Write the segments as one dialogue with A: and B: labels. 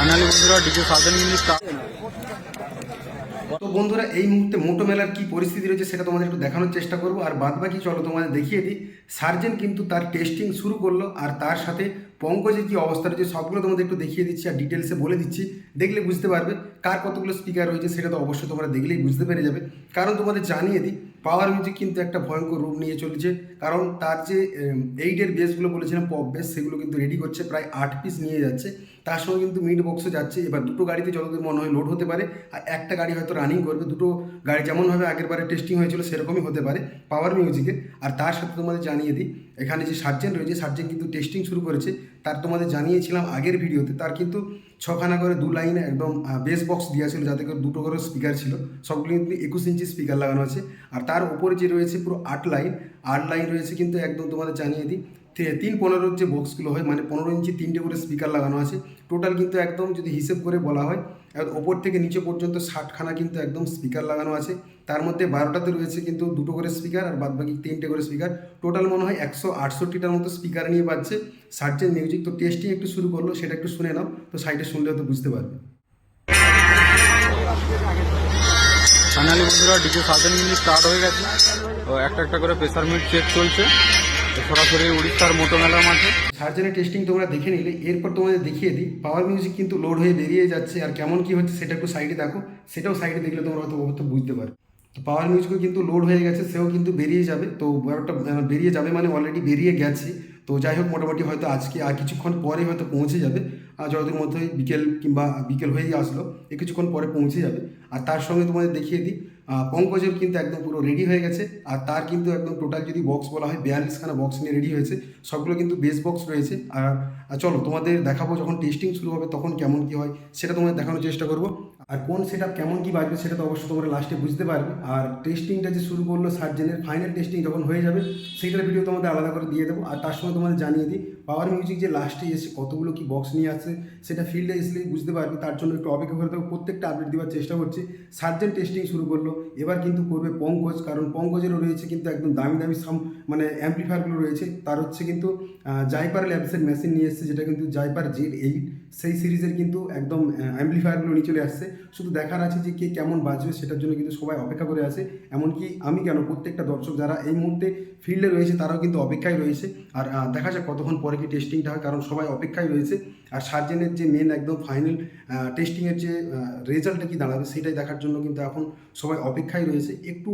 A: Finally বন্ধুরা, DJ start-
B: তো বন্ধুরা, এই মুহূর্তে মোটো মেলার কি পরিস্থিতি রয়েছে সেটা তোমাদের একটু দেখানোর চেষ্টা করব। আর বাদ বাকি চলো তোমাদের দেখিয়ে দিই। সার্জেন কিন্তু তার টেস্টিং শুরু করল, আর তার সাথে পঙ্কজের কি অবস্থা রয়েছে সবগুলো তোমাদের একটু দেখিয়ে দিচ্ছি আর ডিটেলসে বলে দিচ্ছি। দেখলে বুঝতে পারবে কার কতগুলো স্পিকার রয়েছে সেটা তো অবশ্যই তোমরা দেখলেই বুঝতে পেরে যাবে। কারণ তোমাদের জানিয়ে দিই পাওয়ার মিউজিক কিন্তু একটা ভয়ঙ্কর রূপ নিয়ে চলেছে। কারণ তার যে এইটের বেসগুলো বলেছিলাম পপ বেস সেগুলো কিন্তু রেডি করছে, প্রায় আট পিস নিয়ে যাচ্ছে। তার সঙ্গে কিন্তু মিড বক্সও যাচ্ছে। এবার দুটো গাড়িতে যতদূর মনে হয় লোড হতে পারে, আর একটা গাড়ি হয়তো রানিং করবে। দুটো গাড়ি যেমনভাবে আগের বারে টেস্টিং হয়েছিল, সেরকমই হতে পারে পাওয়ার মিউজিকে আর তার সাথে তোমাদের জানিয়ে দিই, এখানে যে সার্জেন রয়েছে, সার্জেন কিন্তু টেস্টিং শুরু করেছে। তার তোমাদের জানিয়েছিলাম আগের ভিডিওতে, তার কিন্তু ছখানা করে দু লাইনে একদম বেস বক্স দেওয়া ছিল, যাতে করে দুটো করে স্পিকার ছিল। সবগুলো কিন্তু একুশ ইঞ্চি স্পিকার লাগানো আছে। আর তার উপরে যে রয়েছে পুরো আট লাইন আট লাইন রয়েছে কিন্তু একদম তোমাদের জানিয়ে দিই তিন পনেরোর যে বক্সগুলো হয় মানে পনেরো ইঞ্চি তিনটে করে স্পিকার লাগানো আছে। টোটাল কিন্তু একদম যদি হিসেব করে বলা হয় ওপর থেকে নিচে পর্যন্ত ষাটখানা কিন্তু একদম স্পিকার লাগানো আছে। তার মধ্যে বারোটাতে রয়েছে কিন্তু দুটো করে স্পিকার আর বাদ বাকি তিনটে করে স্পিকার টোটাল মনে হয় একশো আটষট্টিটার মতো স্পিকার নিয়ে পাচ্ছে সার্জেন মিউজিক তো টেস্টিং একটু শুরু করল, সেটা একটু শুনে নাও, তো সাইডে শুনলে হয়তো বুঝতে পারবে।
A: বন্ধুরা ডিজে সার্জেন কিন্তু স্টার্ট হয়ে গেছে। তো একটা একটা করে প্রেসার মিট চেক চলছে। তো সরাসরি উড়িষ্যার মোটো মেলার মাঠে।
B: সার্জেনের টেস্টিং তোমরা দেখে নিলে, এরপর তোমাদের দেখিয়ে দিই পাওয়ার মিউজিক কিন্তু লোড হয়ে বেরিয়ে যাচ্ছে, আর কেমন কি হচ্ছে সেটা একটু সাইডে দেখো, সেটাও সাইডে দেখলে তোমরা হয়তো হয়তো বুঝতে পারবে। তো পাওয়ার মিউজিকও কিন্তু লোড হয়ে গেছে, সেও কিন্তু বেরিয়ে যাবে, তো ব্যাপারটা বেরিয়ে যাবে মানে অলরেডি বেরিয়ে গেছে। তো যাই হোক, মোটামুটি হয়তো আজকে, আর কিছুক্ষণ পরে হয়তো পৌঁছে যাবে, আর যতদিন মধ্যে বিকেল কিংবা বিকেল হয়েই আসলো, এ কিছুক্ষণ পরে পৌঁছে যাবে। আর তার সঙ্গে তোমাদের দেখিয়ে দিই পঙ্কজের কিন্তু একদম পুরো রেডি হয়ে গেছে। আর তার কিন্তু একদম টোটাল যদি বক্স বলা হয়, বিয়াল্লিশখানা বক্স নিয়ে রেডি হয়েছে। সবগুলো কিন্তু বেস বক্স রয়েছে। আর আর চলো তোমাদের দেখাবো যখন টেস্টিং শুরু হবে তখন কেমন কী হয়, সেটা তোমাদের দেখানোর চেষ্টা করব। আর কোন সেট আপ কেমন কি বাজবে সেটা তো অবশ্যই তোমরা লাস্টে বুঝতে পারবে। আর টেস্টিংটা যে শুরু করল সার্জেনের ফাইনাল টেস্টিং যখন হয়ে যাবে, সেইটার ভিডিও তোমাদের আলাদা করে দিয়ে দেবো। আর তার সঙ্গে তোমাদের জানিয়ে দিই পাওয়ার মিউজিক যে লাস্টে এসে কতগুলো কি বক্স নিয়ে আসছে সেটা ফিল্ডে এসলেই বুঝতে পারবে। তার জন্য একটু অপেক্ষা করে দেবো প্রত্যেকটা আপডেট দেওয়ার চেষ্টা করছি। সার্জেন টেস্টিং শুরু করল, এবার কিন্তু করবে পঙ্কজ। কারণ পঙ্কজেরও রয়েছে কিন্তু একদম দামি দামি সাম মানে অ্যাম্পলিফায়ারগুলো রয়েছে। তার হচ্ছে কিন্তু জাইপার ল্যাবসের মেশিন নিয়ে এসছে, যেটা কিন্তু জাইপার জেড এইট সেই সিরিজের কিন্তু একদম অ্যাম্পলিফায়ারগুলো নিয়ে চলে আসছে। শুধু দেখার আছে যে কে কেমন বাজবে সেটার জন্য কিন্তু সবাই অপেক্ষা করে আছে। এমনকি আমি কেন, প্রত্যেকটা দর্শক যারা এই মুহূর্তে ফিল্ডে রয়েছে, তারাও কিন্তু অপেক্ষায় রয়েছে। আর দেখা যাক কতক্ষণ পরে কি টেস্টিংটা হয়, কারণ সবাই অপেক্ষায় রয়েছে। আর সার্জেনের যে মেন একদম ফাইনাল টেস্টিংয়ের যে রেজাল্টটা কি দাঁড়াবে সেটাই দেখার জন্য কিন্তু এখন সবাই অপেক্ষায় রয়েছে। একটু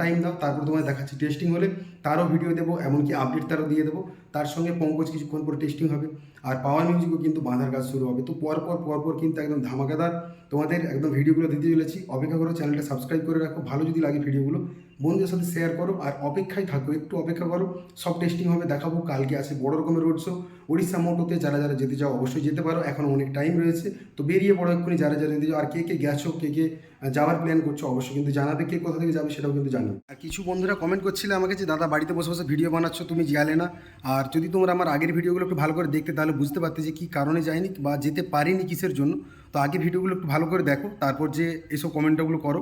B: টাইম দাও, তারপর তোমায় দেখাচ্ছি টেস্টিং হলে। তারও ভিডিও দেবো, এমনকি আপডেট তারও দিয়ে দেবো। তার সঙ্গে পঙ্কজ কিছুক্ষণ পরে টেস্টিং হবে। আর পাওয়ার মিউজিকও কিন্তু বাঁধার কাজ শুরু হবে। তো পরপর পরপর কিন্তু একদম ধামাকাদার তোমাদের একদম ভিডিওগুলো দিতে চলেছি। অপেক্ষা করো চ্যানেলটা সাবস্ক্রাইব করে রাখো। ভালো যদি লাগে ভিডিওগুলো বন্ধুদের সাথে শেয়ার করো আর অপেক্ষায় থাকো, একটু অপেক্ষা করো। সব টেস্টিং হবে, দেখাবো, কালকে আছে বড় রকমের রোড শো উড়িষ্যা মোটোতে যারা যারা যেতে চাও অবশ্যই যেতে পারো, এখন অনেক টাইম রয়েছে। তো বেরিয়ে পড়ো এক্ষুনি যারা যারা যেতে চাও, আর কে কে গেছো, কে কে যাওয়ার প্ল্যান করছ অবশ্যই কিন্তু জানাবে, কে কোথা থেকে যাবে সেটাও কিন্তু জানো আর কিছু বন্ধুরা কমেন্ট করছিলে আমাকে যে, দাদা, বাড়িতে বসে বসে ভিডিও বানাচ্ছ, তুমি গেলে না? আর যদি তোমরা আমার আগের ভিডিওগুলো একটু ভালো করে দেখতে, তাহলে বুঝতে পারতে যে কী কারণে যায়নি বা যেতে পারিনি কিসের জন্য। তো আগে ভিডিওগুলো একটু ভালো করে দেখো, তারপর যে এসব কমেন্টগুলো করো।